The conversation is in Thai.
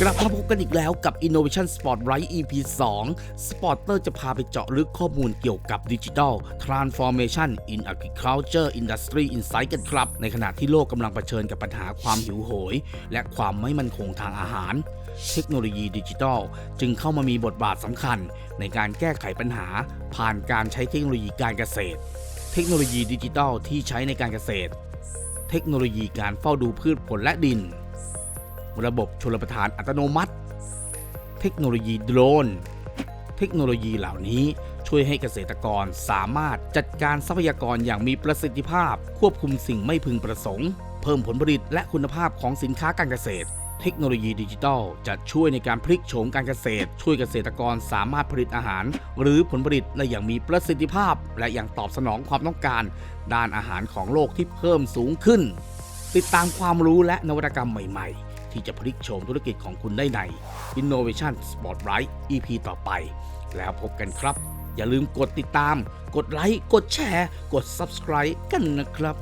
กลับมาพบกันอีกแล้วกับ Innovation Spotlight EP 2 Spotter จะพาไปเจาะลึกข้อมูลเกี่ยวกับ Digital Transformation in Agriculture Industry Insight กันครับ ในขณะที่โลกกำลังเผชิญกับปัญหาความหิวโหย และความไม่มั่นคงทางอาหาร เทคโนโลยีดิจิทัล จึงเข้ามามีบทบาทสำคัญ ในการแก้ไขปัญหา ผ่านการใช้เทคโนโลยีการเกษตร เทคโนโลยีดิจิทัลที่ใช้ในการเกษตร เทคโนโลยีการเฝ้าดูพืชผลและดิน ระบบชลประทานอัตโนมัติ เทคโนโลยีโดรน เทคโนโลยีเหล่านี้ช่วยให้เกษตรกรสามารถจัดการทรัพยากรอย่างมีประสิทธิภาพ ควบคุมสิ่งไม่พึงประสงค์ เพิ่มผลผลิตและคุณภาพของสินค้าการเกษตร เทคโนโลยีดิจิทัลจะช่วยในการพลิกโฉมการเกษตร ช่วยเกษตรกรสามารถผลิตอาหาร หรือผลผลิตได้อย่างมีประสิทธิภาพ และอยังตอบสนองความต้องการ ด้านอาหารของโลกที่เพิ่มสูงขึ้น ติดตามความรู้และนวัตกรรมใหม่ ๆ ที่จะพลิกโฉมธุรกิจของคุณได้ใน Innovation Spotlight EP ต่อไป แล้วพบกันครับ อย่าลืมกดติดตาม กดไลค์ กดแชร์ กด Subscribe กันนะครับ